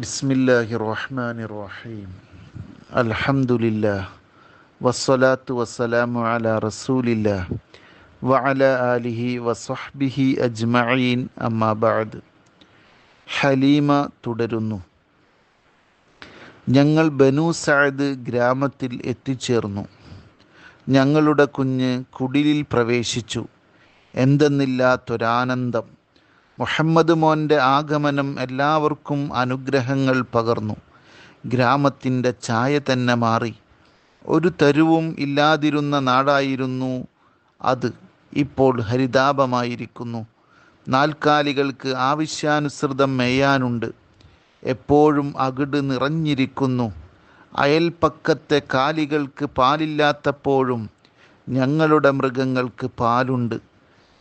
ബിസ്മില്ലാഹി റഹ്മാനി റഹീം അൽഹംദുലില്ലാ വസ്സലാത്തു വസ്സലാമു അലാ റസൂലില്ലാ വഅല ആലിഹി വസ്ഹബിഹി അജ്മഈൻ. അമ്മാ ബഅദ്. ഹലീമ തുടരുന്നു. ഞങ്ങൾ ബനു സഅദ് ഗ്രാമത്തിൽ എത്തിച്ചേർന്നു. ഞങ്ങളുടെ കുഞ്ഞ് കുടിലിൽ പ്രവേശിച്ചു. എന്തെന്നില്ലാത്തൊരാനന്ദം. മുഹമ്മദ് മോന്റെ ആഗമനം എല്ലാവർക്കും അനുഗ്രഹങ്ങൾ പകർന്നു. ഗ്രാമത്തിന്റെ ചായ തന്നെ മാറി. ഒരു തരുവും ഇല്ലാതിരുന്ന നാടായിരുന്നു അത്. ഇപ്പോൾ ഹരിതാപമായിരിക്കുന്നു. നാൽക്കാലികൾക്ക് ആവശ്യാനുസൃതം മേയാനുണ്ട്. എപ്പോഴും അകിട് നിറഞ്ഞിരിക്കുന്നു. അയൽപ്പക്കത്തെ കാലികൾക്ക് പാലില്ലാത്തപ്പോഴും ഞങ്ങളുടെ മൃഗങ്ങൾക്ക് പാലുണ്ട്.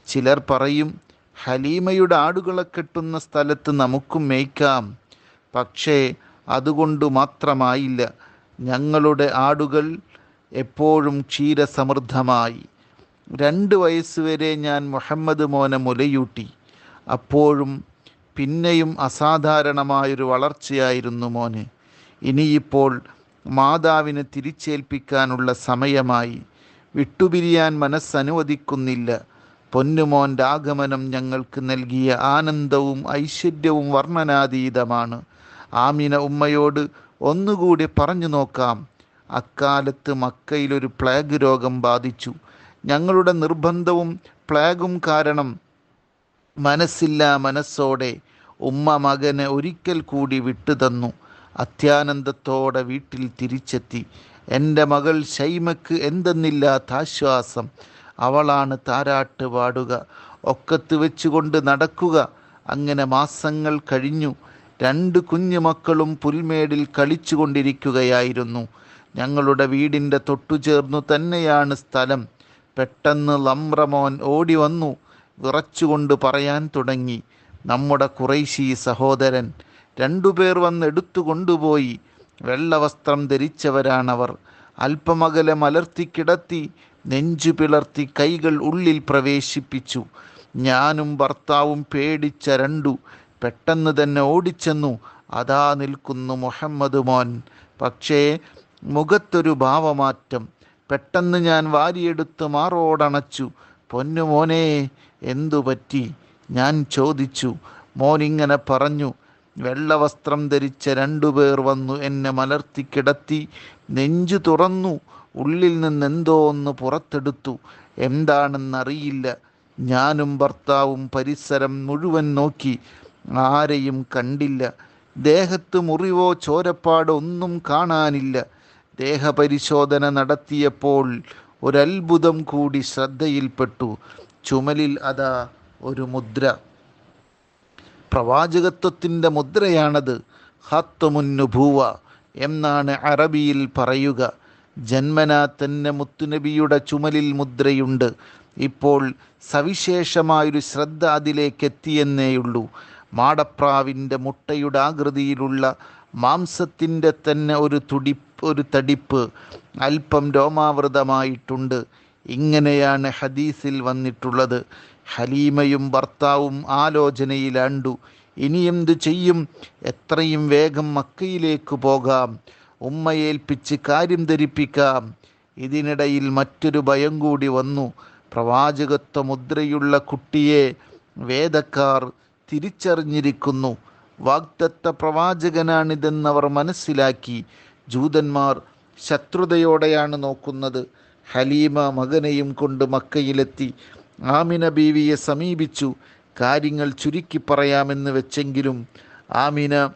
ചിലർ പറയും ഹലീമയുടെ ആടുകളെ കെട്ടുന്ന സ്ഥലത്ത് നമുക്കും മേയ്ക്കാം. പക്ഷേ അതുകൊണ്ട് മാത്രമായില്ല. ഞങ്ങളുടെ ആടുകൾ എപ്പോഴും ക്ഷീരസമൃദ്ധമായി. രണ്ട് വയസ്സുവരെ ഞാൻ മുഹമ്മദ് മോനെ മുലയൂട്ടി. അപ്പോഴും പിന്നെയും അസാധാരണമായൊരു വളർച്ചയായിരുന്നു മോന്. ഇനിയിപ്പോൾ മാതാവിന് തിരിച്ചേൽപ്പിക്കാനുള്ള സമയമായി. വിട്ടുപിരിയാൻ മനസ്സനുവദിക്കുന്നില്ല പൊന്നുമോന്റെ ആഗമനം ഞങ്ങൾക്ക് നൽകിയ ആനന്ദവും ഐശ്വര്യവും വർണനാതീതമാണ്. ആമിന ഉമ്മയോട് ഒന്നുകൂടി പറഞ്ഞു നോക്കാം. അക്കാലത്ത് മക്കയിലൊരു പ്ലേഗ് രോഗം ബാധിച്ചു. ഞങ്ങളുടെ നിർബന്ധവും പ്ലേഗും കാരണം മനസ്സില്ല മനസ്സോടെ ഉമ്മ മകനെ ഒരിക്കൽ കൂടി വിട്ടുതന്നു. അത്യാനന്ദത്തോടെ വീട്ടിൽ തിരിച്ചെത്തി. എന്റെ മകൾ ഷൈമക്ക് എന്തെന്നില്ലാത്ത ആശ്വാസം. അവളാണ് താരാട്ട് പാടുക. ഒക്കത്ത് വെച്ചുകൊണ്ട് നടക്കുക. അങ്ങനെ മാസങ്ങൾ കഴിഞ്ഞു. രണ്ട് കുഞ്ഞു മക്കളും പുൽമേടിൽ കളിച്ചുകൊണ്ടിരിക്കുകയായിരുന്നു. ഞങ്ങളുടെ വീടിന്റെ തൊട്ടുചേർന്നു തന്നെയാണ് സ്ഥലം. പെട്ടെന്ന് ലംറമോൻ ഓടി വന്നു. വിറച്ചുകൊണ്ട് പറയാൻ തുടങ്ങി. നമ്മുടെ കുറൈശി സഹോദരൻ. രണ്ടുപേർ വന്ന് എടുത്തു കൊണ്ടുപോയി. വെള്ളവസ്ത്രം ധരിച്ചവരാണവർ. അല്പമകലെ മലർത്തി കിടത്തി. നെഞ്ചു പിളർത്തി കൈകൾ ഉള്ളിൽ പ്രവേശിപ്പിച്ചു. ഞാനും ഭർത്താവും പേടിച്ച രണ്ടു. പെട്ടെന്ന് തന്നെ ഓടിച്ചെന്നു. അതാ നിൽക്കുന്നു മുഹമ്മദ് മോൻ. പക്ഷേ മുഖത്തൊരു ഭാവമാറ്റം. പെട്ടെന്ന് ഞാൻ വാരിയെടുത്ത് മാറോടണച്ചു. പൊന്നു മോനെ എന്തു പറ്റി? ഞാൻ ചോദിച്ചു. മോനിങ്ങനെ പറഞ്ഞു. വെള്ളവസ്ത്രം ധരിച്ച രണ്ടുപേർ വന്നു എന്നെ മലർത്തി കിടത്തി. നെഞ്ചു തുറന്നു. ഉള്ളിൽ നിന്ന് എന്തോ ഒന്ന് പുറത്തെടുത്തു. എന്താണെന്നറിയില്ല. ഞാനും ഭർത്താവും പരിസരം മുഴുവൻ നോക്കി. ആരെയും കണ്ടില്ല. ദേഹത്ത് മുറിവോ ചോരപ്പാടോ ഒന്നും കാണാനില്ല. ദേഹപരിശോധന നടത്തിയപ്പോൾ ഒരത്ഭുതം കൂടി ശ്രദ്ധയിൽപ്പെട്ടു. ചുമലിൽ അതാ ഒരു മുദ്ര. പ്രവാചകത്വത്തിന്റെ മുദ്രയാണത്. ഹത്തുമുന്നുഭൂവ എന്നാണ് അറബിയിൽ പറയുക. ജന്മനാ തന്നെ മുത്തുനബിയുടെ ചുമലിൽ മുദ്രയുണ്ട്. ഇപ്പോൾ സവിശേഷമായൊരു ശ്രദ്ധ അതിലേക്കെത്തിയെന്നേയുള്ളൂ. മാടപ്രാവിന്റെ മുട്ടയുടെ ആകൃതിയിലുള്ള മാംസത്തിന്റെ തന്നെ ഒരു തുടിപ്പ് ഒരു തടിപ്പ് അല്പം രോമാവൃതമായിട്ടുണ്ട്. ഇങ്ങനെയാണ് ഹദീസിൽ വന്നിട്ടുള്ളത്. ഹലീമയും ഭർത്താവും ആലോചനയിലാണ്ടു. ഇനിയെന്തു ചെയ്യും? എത്രയും വേഗം മക്കയിലേക്ക് പോകാം. ഉമ്മയേൽപ്പിച്ച് കാര്യം ധരിപ്പിക്കാം. ഇതിനിടയിൽ മറ്റൊരു ഭയം കൂടി വന്നു. പ്രവാചകത്വ മുദ്രയുള്ള കുട്ടിയെ വേദക്കാർ തിരിച്ചറിഞ്ഞിരിക്കുന്നു. വാഗ്ദത്ത പ്രവാചകനാണിതെന്നവർ മനസ്സിലാക്കി. ജൂതന്മാർ ശത്രുതയോടെയാണ് നോക്കുന്നത്. ഹലീമ മകനെയും കൊണ്ട് മക്കയിലെത്തി. ആമിന ബീവിയെ സമീപിച്ചു. കാര്യങ്ങൾ ചുരുക്കി പറയാമെന്ന് വെച്ചെങ്കിലും ആമിന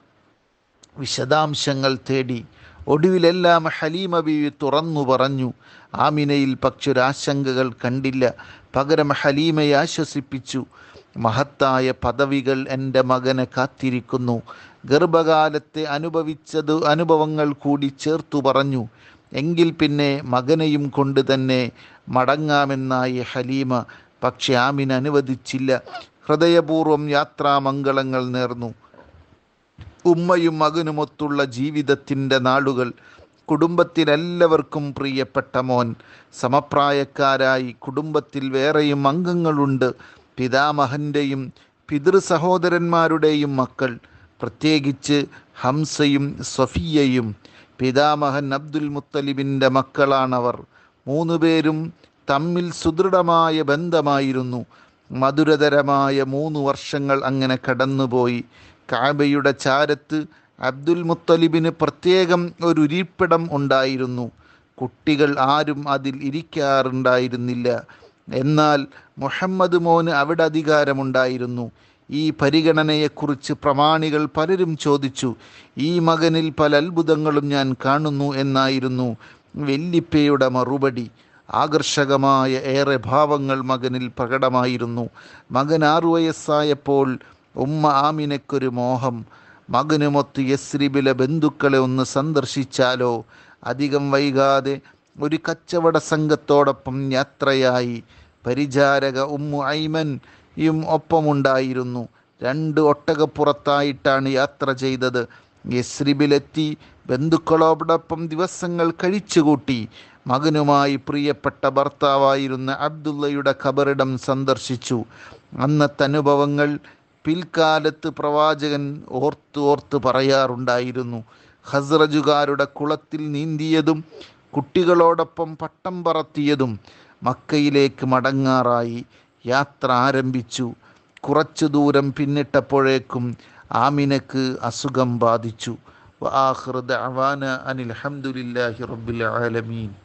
വിശദാംശങ്ങൾ തേടി. ഒടുവിലെല്ലാം ഹലീമ ബീവി തുറന്നു പറഞ്ഞു ആമിനയിൽ പക്ഷൊരാശങ്കകൾ കണ്ടില്ല. പകരം ഹലീമയെ ആശ്വസിപ്പിച്ചു. മഹത്തായ പദവികൾ എന്റെ മകനെ കാത്തിരിക്കുന്നു. ഗർഭകാലത്തെ അനുഭവിച്ചത് അനുഭവങ്ങൾ കൂടി ചേർത്തു പറഞ്ഞു. എങ്കിൽ പിന്നെ മകനെയും കൊണ്ട് തന്നെ മടങ്ങാമെന്നായി ഹലീമ പക്ഷെ ആമിന അനുവദിച്ചില്ല. ഹൃദയപൂർവം യാത്രാമംഗളങ്ങൾ നേർന്നു. ഉമ്മയും മകനുമൊത്തുള്ള ജീവിതത്തിന്റെ നാളുകൾ കുടുംബത്തിലെല്ലാവർക്കും പ്രിയപ്പെട്ട മോൻ. സമപ്രായക്കാരായി കുടുംബത്തിൽ വേറെയും അംഗങ്ങളുണ്ട്. പിതാമഹന്റെയും പിതൃ സഹോദരന്മാരുടെയും മക്കൾ. പ്രത്യേകിച്ച് ഹംസയും സഫിയയും. പിതാമഹൻ അബ്ദുൽ മുത്തലിബിന്റെ മക്കളാണവർ. മൂന്നു പേരും തമ്മിൽ സുദൃഢമായ ബന്ധമായിരുന്നു. മധുരതരമായ മൂന്ന് വർഷങ്ങൾ അങ്ങനെ കടന്നുപോയി. കാബയുടെ ചാരത്ത് അബ്ദുൽ മുത്തലിബിന് പ്രത്യേകം ഒരു ഇരിപ്പിടം ഉണ്ടായിരുന്നു. കുട്ടികൾ ആരും അതിൽ ഇരിക്കാറുണ്ടായിരുന്നില്ല. എന്നാൽ മുഹമ്മദ് മോന് അവിടെ അധികാരമുണ്ടായിരുന്നു. ഈ പരിഗണനയെക്കുറിച്ച് പ്രമാണികൾ പലരും ചോദിച്ചു. ഈ മകനിൽ പല അത്ഭുതങ്ങളും ഞാൻ കാണുന്നു എന്നായിരുന്നു വെല്ലിപ്പയുടെ മറുപടി. ആകർഷകമായ ഏറെ ഭാവങ്ങൾ മകനിൽ പ്രകടമായിരുന്നു. മകൻ ആറു വയസ്സായപ്പോൾ ഉമ്മ ആമിനയ്ക്കൊരു മോഹം. മകനുമൊത്ത് യസ്രിബിലെ ബന്ധുക്കളെ ഒന്ന് സന്ദർശിച്ചാലോ? അധികം വൈകാതെ ഒരു കച്ചവട സംഘത്തോടൊപ്പം യാത്രയായി. പരിചാരക ഉമ്മു ഐമൻയും ഒപ്പമുണ്ടായിരുന്നു. രണ്ട് ഒട്ടകപ്പുറത്തായിട്ടാണ് യാത്ര ചെയ്തത്. യസ്രിബിലെത്തി ബന്ധുക്കളോടൊപ്പം ദിവസങ്ങൾ കഴിച്ചുകൂട്ടി. മകനുമായി പ്രിയപ്പെട്ട ഭർത്താവായിരുന്ന അബ്ദുള്ളയുടെ ഖബറിടം സന്ദർശിച്ചു. അന്നത്തെ അനുഭവങ്ങൾ പിൽക്കാലത്ത് പ്രവാചകൻ ഓർത്ത് ഓർത്ത് പറയാറുണ്ടായിരുന്നു ഹസ്രജുകാരുടെ കുളത്തിൽ നീന്തിയതും കുട്ടികളോടൊപ്പം പട്ടം പറത്തിയതും മക്കയിലേക്ക് മടങ്ങാറായി യാത്ര ആരംഭിച്ചു. കുറച്ചു ദൂരം പിന്നിട്ടപ്പോഴേക്കും ആമിനക്ക് അസുഖം ബാധിച്ചു. വാഹൃദ് ദഅവാന അനിൽ ഹംദുലില്ലാഹി റബ്ബിൽ ആലമീൻ.